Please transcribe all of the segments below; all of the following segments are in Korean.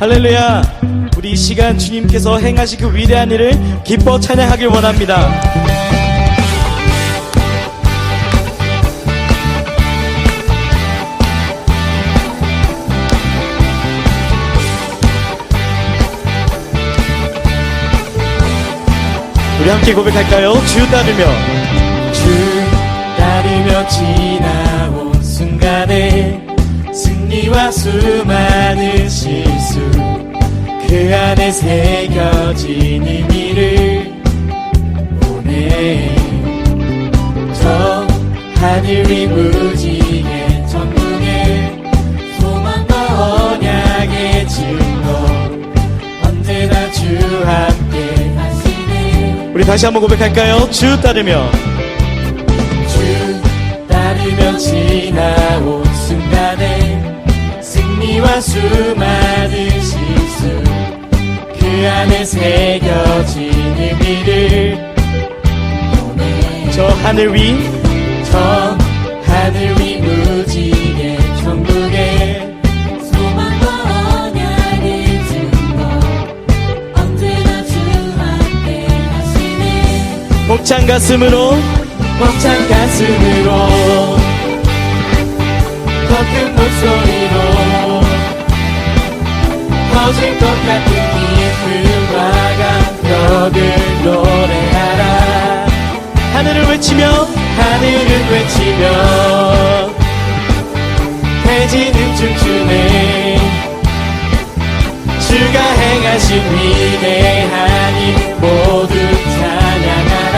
할렐루야. 우리 이 시간 주님께서 행하신 그 위대한 일을 기뻐 찬양하길 원합니다. 우리 함께 고백할까요? 주 따르며 주 따르며 지나온 순간에 승리와 수많은 실수 그 안에 새겨진 의미를 보내. 저 하늘 위 무지개 천국에 소망과 언약의 증거 언제나 주 함께 하시네. 우리 다시 한번 고백할까요? 주 따르며. 주 따르며 승리와 수많은 실수 그 안에 새겨진 의미를 저 하늘 위, 저 하늘 위 무지개 천국에 소망과 언약의 증거 언제나 주 함께 하시네. 벅찬 가슴으로, 벅찬 가슴으로, 하늘을 외치며, 해지는 춤추네. 주가 행하신 위대한 일 모두 찬양하라.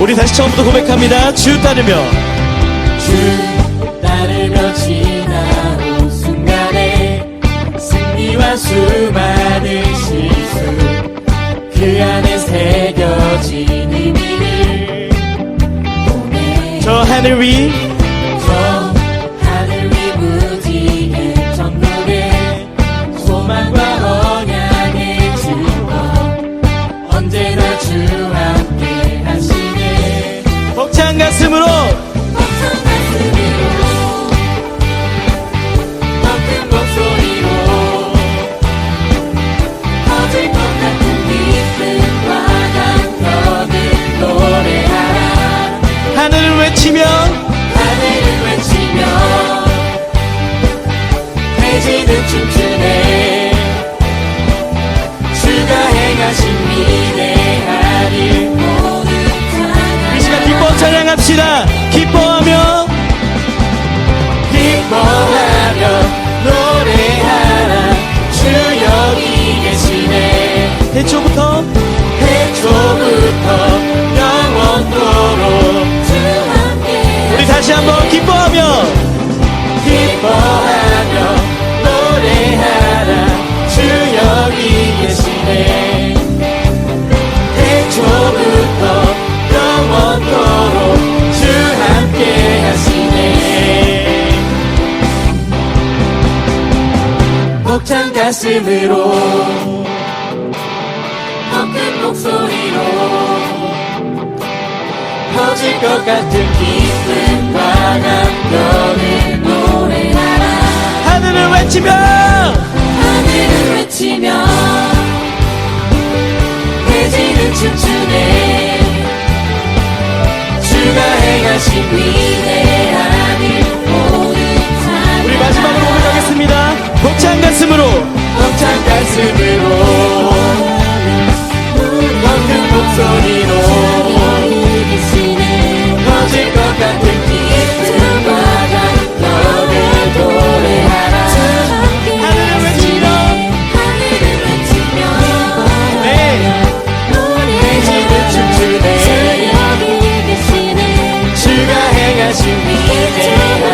우리 다시 처음부터 고백합니다. 주 따르며. 주 따르며 지나온 순간에 승리와 수많은 실수. 그 안에 새겨진 의미를 저 찬양 벅찬 가슴으로. 더큰 목소리로. 터질 것 같은 기쁨과 감격을 노래하라. 하늘을 외치며 하늘을 외치며 Cause you need it.